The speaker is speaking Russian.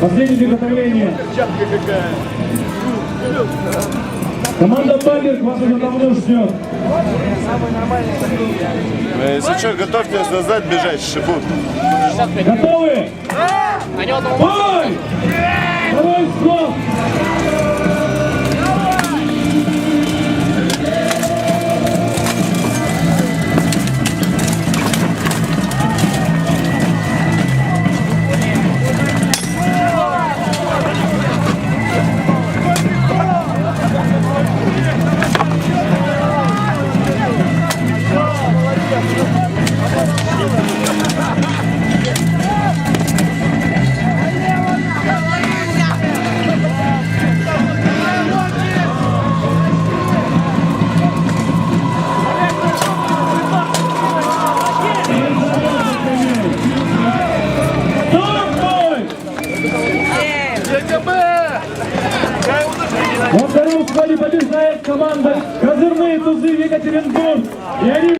Последнее приготовление. Команда Багер вас уже давно ждет. Если что, готовьтесь назад бежать, шибут. Готовы? Бой! Давай! Стоп, Во втором складе побеждает команда «Козырные тузы Екатеринбург». И они